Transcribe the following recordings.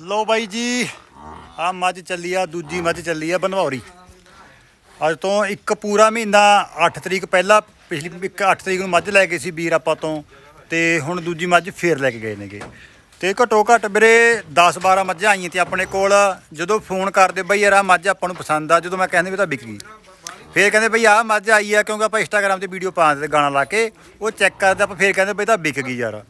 ਲੋ ਬਾਈ ਜੀ, ਆ ਮੱਝ ਚੱਲੀ ਆ, ਦੂਜੀ ਮੱਝ ਚੱਲੀ ਆ ਬਨਵੌਰੀ। ਅੱਜ ਤੋਂ ਇੱਕ ਪੂਰਾ ਮਹੀਨਾ 8 ਤਰੀਕ ਪਹਿਲਾਂ, ਪਿਛਲੀ ਇੱਕ 8 ਤਰੀਕ ਨੂੰ ਮੱਝ ਲੈ ਗਏ ਸੀ ਵੀਰ ਆਪਾਂ ਤੋਂ, ਤੇ ਹੁਣ ਦੂਜੀ ਮੱਝ ਫੇਰ ਲੈ ਕੇ ਗਏ ਨੇਗੇ। ਤੇ ਘਟੋ ਘਟ ਵੀਰੇ 10 12 ਮੱਝਾਂ ਆਈਆਂ ਤੇ ਆਪਣੇ ਕੋਲ, ਜਦੋਂ ਫੋਨ ਕਰਦੇ ਬਈ ਯਾਰ ਆ ਮੱਝ ਆਪਾਂ ਨੂੰ ਪਸੰਦ ਆ, ਜਦੋਂ ਮੈਂ ਕਹਿੰਦੇ ਵੀ ਤਾਂ ਵਿਕ ਗਈ। ਫੇਰ ਕਹਿੰਦੇ ਬਈ ਆਹ ਮੱਝ ਆਈ ਆ ਕਿਉਂਕਿ ਆਪਾਂ ਇੰਸਟਾਗ੍ਰam ਤੇ ਵੀਡੀਓ ਪਾ ਦਿੰਦੇ ਗਾਣਾ ਲਾ ਕੇ, ਉਹ ਚੈੱਕ ਕਰਦੇ, ਆਪਾਂ ਫੇਰ ਕਹਿੰਦੇ ਬਈ ਤਾਂ ਵਿਕ ਗਈ ਯਾਰ।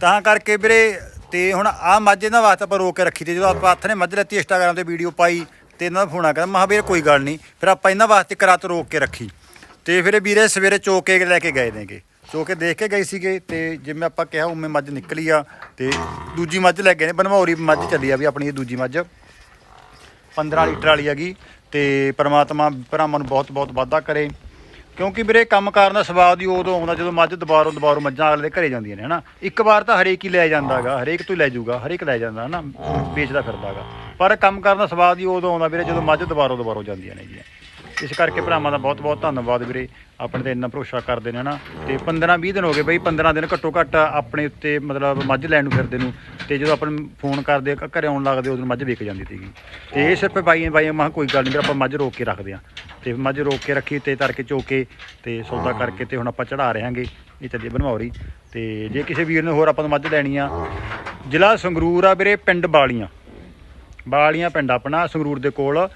ਤਾਂ ਕਰਕੇ ਵੀਰੇ ਤੇ ਹੁਣ ਆਹ ਮੱਝ ਇਹਨਾਂ ਵਾਸਤੇ ਆਪਾਂ ਰੋਕ ਕੇ ਰੱਖੀ ਤੇ ਜਦੋਂ ਆਪਾਂ ਹੱਥ ਨੇ ਮੱਝ ਲੈਤੀ ਇੰਸਟਾਗ੍ਰਾਮ ਤੇ ਵੀਡੀਓ ਪਾਈ ਤੇ ਇਹਨਾਂ ਦਾ ਫੋਨ ਆ ਕਹਿੰਦਾ ਮਹਾ ਵੀਰੇ ਕੋਈ ਗੱਲ ਨਹੀਂ, ਫਿਰ ਆਪਾਂ ਇਹਨਾਂ ਵਾਸਤੇ ਕਰਾਤ ਰੋਕ ਕੇ ਰੱਖੀ। ਤੇ ਫਿਰ ਇਹ ਵੀਰੇ ਸਵੇਰੇ ਚੋਕੇ ਲੈ ਕੇ ਗਏ ਨੇਗੇ। ਚੋਕੇ ਦੇਖ ਕੇ ਗਏ ਸੀਗੇ ਤੇ ਜਿਵੇਂ ਆਪਾਂ ਕਿਹਾ ਉਵੇਂ ਮੱਝ ਨਿਕਲੀ ਆ ਤੇ ਦੂਜੀ ਮੱਝ ਲੈ ਗਏ ਨੇ ਬਨਮੌਰੀ ਮੱਝ ਚੱਲੀ ਆ ਵੀ ਆਪਣੀ ਇਹ ਦੂਜੀ ਮੱਝ। 15 ਲੀਟਰ ਵਾਲੀ ਹੈਗੀ ਤੇ ਪਰਮਾਤਮਾ, ਭਰਾਵਾਂ ਨੂੰ ਬਹੁਤ ਬਹੁਤ ਵਾਧਾ ਕਰੇ। ਕਿਉਂਕਿ ਵੀਰੇ ਕੰਮ ਕਰਨ ਦਾ ਸਵਾਦ ਹੀ ਉਦੋਂ ਆਉਂਦਾ ਜਦੋਂ ਮੱਝ ਦੁਬਾਰੋਂ ਦੁਬਾਰੋਂ ਮੱਝਾਂ ਅਗਲੇ ਦੇ ਘਰੇ ਜਾਂਦੀਆਂ ਨੇ, ਹਨਾ? ਇੱਕ ਵਾਰ ਤਾਂ ਹਰੇਕ ਹੀ ਲੈ ਜਾਂਦਾਗਾ, ਹਰੇਕ ਤੋਂ ਹੀ ਲੈ ਜਾਊਗਾ, ਹਰੇਕ ਲੈ ਜਾਂਦਾ, ਹਨਾ? ਵੇਚਦਾ ਫਿਰਦਾਗਾ। ਪਰ ਕੰਮ ਕਰਨ ਦਾ ਸਵਾਦ ਹੀ ਉਦੋਂ ਆਉਂਦਾ ਵੀਰੇ ਜਦੋਂ ਮੱਝ ਦੁਬਾਰੋਂ ਦੁਬਾਰੋਂ ਜਾਂਦੀਆਂ ਨੇ ਜੀ। ਇਸ ਕਰਕੇ ਭਰਾਵਾਂ ਦਾ ਬਹੁਤ ਬਹੁਤ ਧੰਨਵਾਦ ਵੀਰੇ। ਆਪਣੇ ਤੇ ਇੰਨਾ ਭਰੋਸਾ ਕਰਦੇ ਨੇ ਹਨਾ। ਤੇ 15 20 ਦਿਨ ਹੋ ਗਏ ਬਈ 15 ਦਿਨ ਘੱਟੋ ਘੱਟ ਆਪਣੇ ਉੱਤੇ ਮਤਲਬ ਮੱਝ ਲੈਣ ਨੂੰ ਫਿਰਦੇ ਨੂੰ। ਤੇ ਜਦੋਂ ਆਪਾਂ ਫੋਨ ਕਰਦੇ ਘ- ਘਰੇ ਆਉਣ ਲੱਗਦੇ ਉਦੋਂ ਮੱਝ ਵਿਕ ਜਾਂਦੀ ਸੀਗੀ। ਤੇ ਇਹ ਸਿਰਫ ਬਾਈਆਂ ਬਾਈਆਂ ਮਾ ਕੋਈ ਗੱਲ ਨਹੀਂ ਵੀਰੇ, ਆਪਾਂ ਮੱਝ ਰੋਕ ਕੇ ਰੱਖਦੇ ਆ ਤੇ ਮੱਝ ਰੋਕ ਕੇ ਰੱਖੀ ਤੇ ਤੜਕੇ ਚੋਕੇ ਤੇ ਸੌਦਾ ਕਰਕੇ ਤੇ ਹੁਣ ਆਪਾਂ ਚੜਾ ਰਹਾਂਗੇ। ਇਹ ਚੱਲੀ ਬਣਵਾਉਰੀ ਤੇ ਜੇ ਕਿਸੇ ਵੀਰ ਨੇ ਹੋਰ ਆਪਾਂ ਨੂੰ ਮੱਝ ਲੈਣੀ ਆ, ਜ਼ਿਲ੍ਹਾ ਸੰਗਰੂਰ ਆ ਵੀਰੇ, ਪਿੰਡ ਬਾਲੀਆਂ। ਬਾਲੀਆਂ ਪਿੰਡ ਆਪਣਾ ਸੰਗਰੂਰ ਦੇ ਕੋਲ,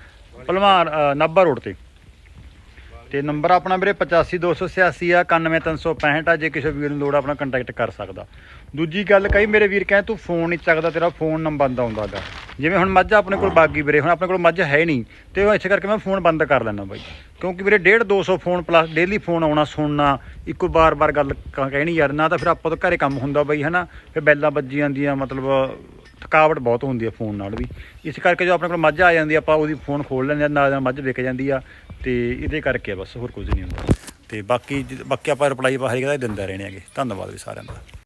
ਭਲਵਾਨ ਨਾਭਾ ਰੋਡ ਤੇ। ਤੇ ਨੰਬਰ ਆਪਣਾ ਵੀਰੇ 85286 ਆ 91365 ਆ ਜੇ ਕਿਸੇ ਵੀਰ ਨੂੰ ਲੋੜ ਆਪਣਾ ਕੰਟੈਕਟ ਕਰ ਸਕਦਾ। ਦੂਜੀ ਗੱਲ ਕਈ ਮੇਰੇ ਵੀਰ ਕਹੇ ਤੂੰ ਫੋਨ ਨਹੀਂ ਚੱਕਦਾ ਤੇਰਾ ਫੋਨ ਨੰਬਰ ਬੰਦ ਆਉਂਦਾਗਾ ਜਿਵੇਂ ਹੁਣ ਮੱਝ ਆਪਣੇ ਕੋਲ ਬਾਗੀ ਵੀਰੇ ਹੁਣ ਆਪਣੇ ਕੋਲ ਮੱਝ ਹੈ ਨਹੀਂ ਤੇ ਉਹ ਇਸੇ ਕਰਕੇ ਮੈਂ ਫੋਨ ਬੰਦ ਕਰ ਲੈਣਾ ਬਾਈ। ਕਿਉਂਕਿ ਵੀਰੇ 1.5 200 ਫੋਨ ਪਲੱਸ ਡੇਲੀ ਫੋਨ ਆਉਣਾ ਸੁਣਨਾ ਇੱਕੋ ਬਾਰ-ਬਾਰ ਗੱਲ ਕ- ਕਹਿਣੀ ਯਾਰ ਨਾ ਤਾਂ ਫਿਰ ਆਪਾਂ ਤੋਂ ਘਰੇ ਕੰਮ ਹੁੰਦਾ ਬਾਈ ਹਨਾ? ਫਿਰ ਬੈਲਾਂ ਵੱਜੀ ਜਾਂਦੀਆਂ ਮਤਲਬ ਥਕਾਵਟ ਬਹੁਤ ਹੁੰਦੀ ਹੈ ਫੋਨ ਨਾਲ ਵੀ। ਇਸ ਕਰਕੇ ਜੋ ਆਪਣੇ ਕੋਲ ਮੱਝ ਆ ਜਾਂਦੀ ਆਪਾਂ ਉਹਦੀ ਫੋਨ ਖੋਲ ਲੈਂਦੇ ਆ, ਨਾਲ ਨਾਲ ਮੱਝ ਵਿਕ ਜਾਂਦੀ ਆ ਤੇ ਇਹਦੇ ਕਰਕੇ ਬਸ ਹੋਰ ਕੁਝ ਨਹੀਂ ਹੁੰਦਾ। ਤੇ ਬਾਕੀ ਜ- ਬਾਕੀ ਆਪਾਂ ਰਿਪਲਾਈ ਬਾਹਰ ਹੀ ਦਿੰਦਾ ਰਹਿਣੇ ਹੈਗੇ। ਧੰਨਵਾਦ ਵੀ ਸਾਰਿਆਂ ਦਾ।